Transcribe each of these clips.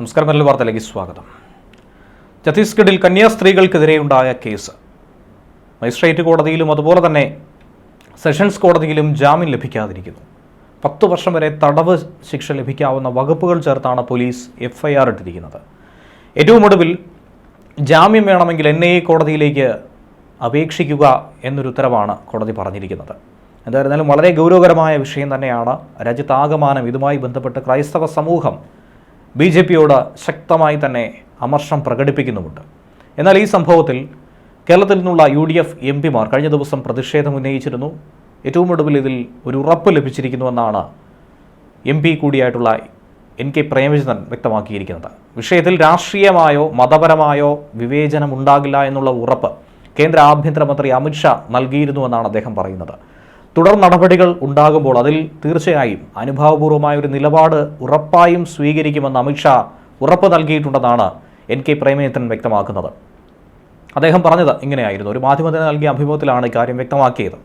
നമസ്കാരം നല്ല വാർത്തയിലേക്ക് സ്വാഗതം. ഛത്തീസ്ഗഡിൽ കന്യാസ്ത്രീകൾക്കെതിരെയുണ്ടായ കേസ്. മജിസ്ട്രേറ്റ് കോടതിയിലും അതുപോലെ തന്നെ സെഷൻസ് കോടതിയിലും ജാമ്യം ലഭിക്കാതിരിക്കുന്നു. പത്ത് വർഷം വരെ തടവ് ശിക്ഷ ലഭിക്കാവുന്ന വകുപ്പുകൾ ചേർത്താണ് പോലീസ് എഫ്ഐആർ ഇട്ടിരിക്കുന്നത്. ഏറ്റവും ഒടുവിൽ ജാമ്യം വേണമെങ്കിൽ എൻ ഐ കോടതിയിലേക്ക് അപേക്ഷിക്കുക എന്നൊരു ഉത്തരവാണ് കോടതി പറഞ്ഞിരിക്കുന്നത്. എന്തായിരുന്നാലും വളരെ ഗൗരവകരമായ വിഷയം തന്നെയാണ്. രാജ്യത്താകമാനം ഇതുമായി ബന്ധപ്പെട്ട് ക്രൈസ്തവ സമൂഹം ബി ജെ പിയോട് ശക്തമായി തന്നെ അമർഷം പ്രകടിപ്പിക്കുന്നുമുണ്ട്. എന്നാൽ ഈ സംഭവത്തിൽ കേരളത്തിൽ നിന്നുള്ള യു ഡി എഫ് എം പിമാർ കഴിഞ്ഞ ദിവസം പ്രതിഷേധം ഉന്നയിച്ചിരുന്നു. ഏറ്റവും ഒടുവിൽ ഇതിൽ ഒരു ഉറപ്പ് ലഭിച്ചിരിക്കുന്നുവെന്നാണ് എം പി കൂടിയായിട്ടുള്ള എൻ കെ പ്രേമചന്ദ്രൻ വ്യക്തമാക്കിയിരിക്കുന്നത്. വിഷയത്തിൽ രാഷ്ട്രീയമായോ മതപരമായോ വിവേചനം ഉണ്ടാകില്ല എന്നുള്ള ഉറപ്പ് കേന്ദ്ര ആഭ്യന്തരമന്ത്രി അമിത്ഷാ നൽകിയിരുന്നുവെന്നാണ് അദ്ദേഹം പറയുന്നത്. തുടർ നടപടികൾ ഉണ്ടാകുമ്പോൾ അതിൽ തീർച്ചയായും അനുഭാവപൂർവമായ ഒരു നിലപാട് ഉറപ്പായും സ്വീകരിക്കുമെന്ന് അമിത്ഷാ ഉറപ്പ് നൽകിയിട്ടുണ്ടെന്നാണ് എൻ കെ പ്രേമചന്ദ്രൻ വ്യക്തമാക്കുന്നത്. അദ്ദേഹം പറഞ്ഞത് ഇങ്ങനെയായിരുന്നു. ഒരു മാധ്യമത്തിന് നൽകിയ അഭിമുഖത്തിലാണ് ഇക്കാര്യം വ്യക്തമാക്കിയത്.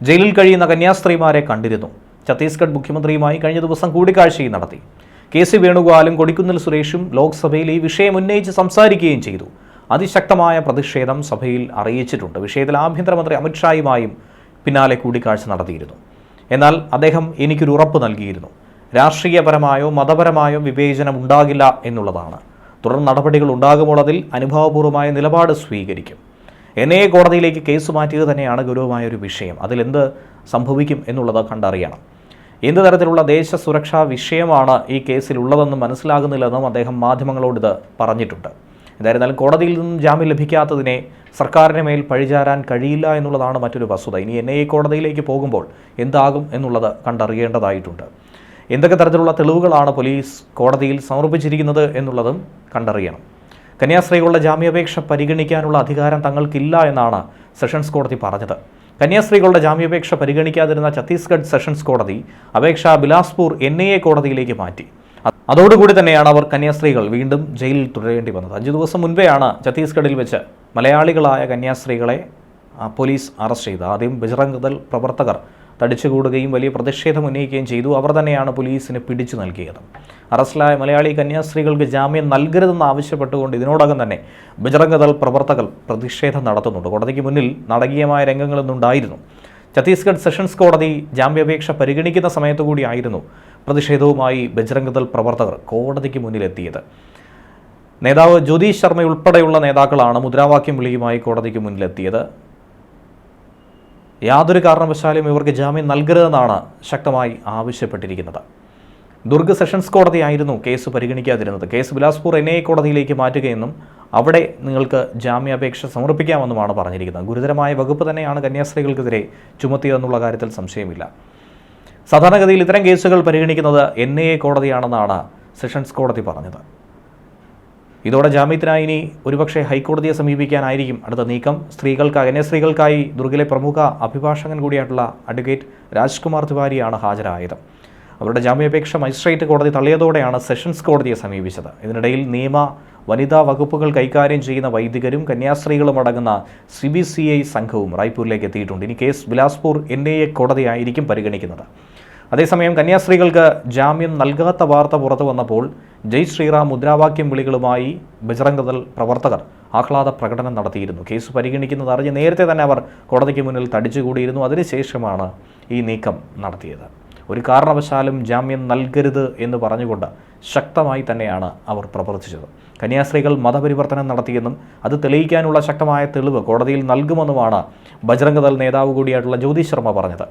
ജയിലിൽ കഴിയുന്ന കന്യാസ്ത്രീമാരെ കണ്ടിരുന്നു. ഛത്തീസ്ഗഡ് മുഖ്യമന്ത്രിയുമായി കഴിഞ്ഞ ദിവസം കൂടിക്കാഴ്ചയും നടത്തി. കെ സി വേണുഗോപാലും കൊടിക്കുന്നിൽ സുരേഷും ലോക്സഭയിൽ ഈ വിഷയം ഉന്നയിച്ച് സംസാരിക്കുകയും ചെയ്തു. അതിശക്തമായ പ്രതിഷേധം സഭയിൽ അറിയിച്ചിട്ടുണ്ട്. വിഷയത്തിൽ ആഭ്യന്തരമന്ത്രി അമിത്ഷായുമായും പിന്നാലെ കൂടിക്കാഴ്ച നടത്തിയിരുന്നു. എന്നാൽ അദ്ദേഹം എനിക്കൊരു ഉറപ്പ് നൽകിയിരുന്നു. രാഷ്ട്രീയപരമായോ മതപരമായോ വിവേചനം ഉണ്ടാകില്ല എന്നുള്ളതാണ്. തുടർ നടപടികൾ ഉണ്ടാകുമ്പോൾ അതിൽ അനുഭാവപൂർവമായ നിലപാട് സ്വീകരിക്കും. എന്നെ കോടതിയിലേക്ക് കേസ് മാറ്റിയത് തന്നെയാണ് ഗൗരവമായ ഒരു വിഷയം അതിലെന്ത് സംഭവിക്കും എന്നുള്ളത് കണ്ടറിയണം. എന്ത് തരത്തിലുള്ള ദേശ സുരക്ഷാ വിഷയമാണ് ഈ കേസിലുള്ളതെന്ന് മനസ്സിലാകുന്നില്ലെന്നും അദ്ദേഹം മാധ്യമങ്ങളോട് ഇത് പറഞ്ഞിട്ടുണ്ട്. എന്തായിരുന്നാലും കോടതിയിൽ നിന്നും ജാമ്യം ലഭിക്കാത്തതിനെ സർക്കാരിന് മേൽ പഴിചാരാൻ കഴിയില്ല എന്നുള്ളതാണ് മറ്റൊരു വസ്തുത. ഇനി എൻ ഐ കോടതിയിലേക്ക് പോകുമ്പോൾ എന്താകും എന്നുള്ളത് കണ്ടറിയേണ്ടതായിട്ടുണ്ട്. എന്തൊക്കെ തരത്തിലുള്ള തെളിവുകളാണ് പോലീസ് കോടതിയിൽ സമർപ്പിച്ചിരിക്കുന്നത് എന്നുള്ളതും കണ്ടറിയണം. കന്യാസ്ത്രീകളുടെ ജാമ്യാപേക്ഷ പരിഗണിക്കാനുള്ള അധികാരം തങ്ങൾക്കില്ല എന്നാണ് സെഷൻസ് കോടതി പറഞ്ഞത്. കന്യാസ്ത്രീകളുടെ ജാമ്യാപേക്ഷ പരിഗണിക്കാതിരുന്ന ഛത്തീസ്ഗഡ് സെഷൻസ് കോടതി അപേക്ഷ ബിലാസ്പൂർ എൻ കോടതിയിലേക്ക് മാറ്റി. അതോടുകൂടി തന്നെയാണ് അവർ കന്യാസ്ത്രീകൾ വീണ്ടും ജയിലിൽ തുടരേണ്ടി വന്നത്. അഞ്ച് ദിവസം മുൻപെയാണ് ഛത്തീസ്ഗഡിൽ വെച്ച് മലയാളികളായ കന്യാസ്ത്രീകളെ പോലീസ് അറസ്റ്റ് ചെയ്തത്. ആദ്യം ബജറംഗ് പ്രവർത്തകർ തടിച്ചുകൂടുകയും വലിയ പ്രതിഷേധം ഉന്നയിക്കുകയും ചെയ്തു. അവർ തന്നെയാണ് പോലീസിന് പിടിച്ചു നൽകിയത്. അറസ്റ്റിലായ മലയാളി കന്യാസ്ത്രീകൾക്ക് ജാമ്യം നൽകരുതെന്ന് ആവശ്യപ്പെട്ടുകൊണ്ട് ഇതിനോടകം തന്നെ ബജറംഗ് ദൾ പ്രവർത്തകർ പ്രതിഷേധം നടത്തുന്നുണ്ട്. കോടതിക്ക് മുന്നിൽ നാടകീയമായ രംഗങ്ങളൊന്നുണ്ടായിരുന്നു. ഛത്തീസ്ഗഡ് സെഷൻസ് കോടതി ജാമ്യാപേക്ഷ പരിഗണിക്കുന്ന സമയത്തു കൂടിയായിരുന്നു പ്രതിഷേധവുമായി ബജ്രംഗദൾ പ്രവർത്തകർ കോടതിക്ക് മുന്നിലെത്തിയത്. നേതാവ് ജ്യോതി ശർമ്മ ഉൾപ്പെടെയുള്ള നേതാക്കളാണ് മുദ്രാവാക്യം വിളിയുമായി കോടതിക്ക് മുന്നിലെത്തിയത്. യാതൊരു കാരണവശാലും ഇവർക്ക് ജാമ്യം നൽകരുതെന്നാണ് ശക്തമായി ആവശ്യപ്പെട്ടിരിക്കുന്നത്. ദുർഗ് സെഷൻസ് കോടതിയായിരുന്നു കേസ് പരിഗണിക്കാതിരുന്നത്. കേസ് ബിലാസ്പൂർ എൻ ഐ കോടതിയിലേക്ക് മാറ്റുകയെന്നും അവിടെ നിങ്ങൾക്ക് ജാമ്യാപേക്ഷ സമർപ്പിക്കാമെന്നുമാണ് പറഞ്ഞിരിക്കുന്നത്. ഗുരുതരമായ വകുപ്പ് തന്നെയാണ് കന്യാസ്ത്രീകൾക്കെതിരെ ചുമത്തിയതെന്നുള്ള കാര്യത്തിൽ സംശയമില്ല. സാധാരണഗതിയിൽ ഇത്തരം കേസുകൾ പരിഗണിക്കുന്നത് എൻ ഐ എ കോടതിയാണെന്നാണ് സെഷൻസ് കോടതി പറഞ്ഞത്. ഇതോടെ ജാമ്യത്തിനായി ഇനി ഒരുപക്ഷെ ഹൈക്കോടതിയെ സമീപിക്കാനായിരിക്കും അടുത്ത നീക്കം. സ്ത്രീകൾക്ക് അകന്യ സ്ത്രീകൾക്കായി ദുർഗിലെ പ്രമുഖ അഭിഭാഷകൻ കൂടിയായിട്ടുള്ള അഡ്വക്കേറ്റ് രാജ്കുമാർ തിവാരിയാണ് ഹാജരായത്. അവരുടെ ജാമ്യാപേക്ഷ മജിസ്ട്രേറ്റ് കോടതി തള്ളിയതോടെയാണ് സെഷൻസ് കോടതിയെ സമീപിച്ചത്. ഇതിനിടയിൽ നിയമ വനിതാ വകുപ്പുകൾ കൈകാര്യം ചെയ്യുന്ന വൈദികരും കന്യാസ്ത്രീകളും അടങ്ങുന്ന സി ബി സി ഐ സംഘവും റായ്പൂരിലേക്ക് എത്തിയിട്ടുണ്ട്. ഇനി case Bilaspur N I A കോടതിയായിരിക്കും പരിഗണിക്കുന്നത്. അതേസമയം കന്യാസ്ത്രീകൾക്ക് ജാമ്യം നൽകാത്ത വാർത്ത പുറത്തു വന്നപ്പോൾ ജയ് ശ്രീറാം മുദ്രാവാക്യം വിളികളുമായി ബജറംഗ് ദൾ പ്രവർത്തകർ ആഹ്ലാദ പ്രകടനം നടത്തിയിരുന്നു. കേസ് പരിഗണിക്കുന്നത് അറിഞ്ഞ് നേരത്തെ തന്നെ അവർ കോടതിക്ക് മുന്നിൽ തടിച്ചുകൂടിയിരുന്നു. അതിനുശേഷമാണ് ഈ നീക്കം നടത്തിയത്. ഒരു കാരണവശാലും ജാമ്യം നൽകരുത് എന്ന് പറഞ്ഞുകൊണ്ട് ശക്തമായി തന്നെയാണ് അവർ പ്രവർത്തിച്ചത്. കന്യാസ്ത്രീകൾ മതപരിവർത്തനം നടത്തിയെന്നും അത് തെളിയിക്കാനുള്ള ശക്തമായ തെളിവ് കോടതിയിൽ നൽകുമെന്നുമാണ് ബജറംഗ് ദൾ നേതാവ് കൂടിയായിട്ടുള്ള ജ്യോതി ശർമ്മ പറഞ്ഞത്.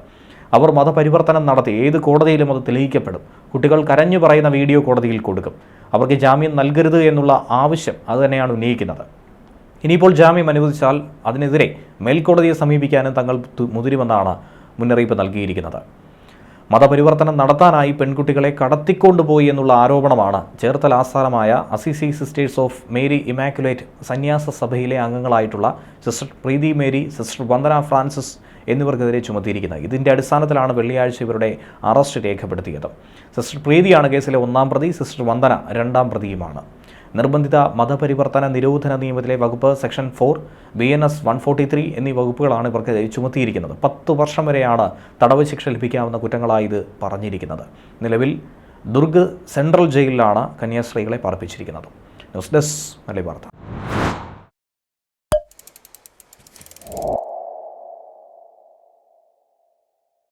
അവർ മതപരിവർത്തനം നടത്തി ഏത് കോടതിയിലും അത് തെളിയിക്കപ്പെടും. കുട്ടികൾ കരഞ്ഞു പറയുന്ന വീഡിയോ കോടതിയിൽ കൊടുക്കും. അവർക്ക് ജാമ്യം നൽകരുത് എന്നുള്ള ആവശ്യം അത് തന്നെയാണ് ഉന്നയിക്കുന്നത്. ഇനിയിപ്പോൾ ജാമ്യം അനുവദിച്ചാൽ അതിനെതിരെ മേൽക്കോടതിയെ സമീപിക്കാനും തങ്ങൾ മുതിരുമെന്നാണ് മുന്നറിയിപ്പ് നൽകിയിരിക്കുന്നത്. മതപരിവർത്തനം നടത്താനായി പെൺകുട്ടികളെ കടത്തിക്കൊണ്ടുപോയി എന്നുള്ള ആരോപണമാണ് ചേർത്തല ആസ്ഥാനമായ Assisi sisters of Mary Immaculate സന്യാസ സഭയിലെ അംഗങ്ങളായിട്ടുള്ള sister Preethi Mary sister Vandana Francis എന്നിവർക്കെതിരെ ചുമത്തിയിരിക്കുന്നത്. ഇതിന്റെ അടിസ്ഥാനത്തിലാണ് വെള്ളിയാഴ്ച ഇവരുടെ അറസ്റ്റ് രേഖപ്പെടുത്തിയത്. സിസ്റ്റർ പ്രീതിയാണ് കേസിലെ ഒന്നാം പ്രതി സിസ്റ്റർ വന്ദന രണ്ടാം പ്രതിയുമാണ്. നിർബന്ധിത മതപരിവർത്തന നിരോധന നിയമത്തിലെ വകുപ്പ് section four B N S one forty three എന്നീ വകുപ്പുകളാണ് ഇവർക്ക് ചുമത്തിയിരിക്കുന്നത്. പത്ത് വർഷം വരെയാണ് തടവ് ശിക്ഷ ലഭിക്കാവുന്ന കുറ്റങ്ങളായി ഇത് പറഞ്ഞിരിക്കുന്നത്. നിലവിൽ ദുർഗ് സെൻട്രൽ ജയിലിലാണ് കന്യാസ്ത്രീകളെ പാർപ്പിച്ചിരിക്കുന്നത്. ന്യൂസ് ഡെസ്ക് വാർത്ത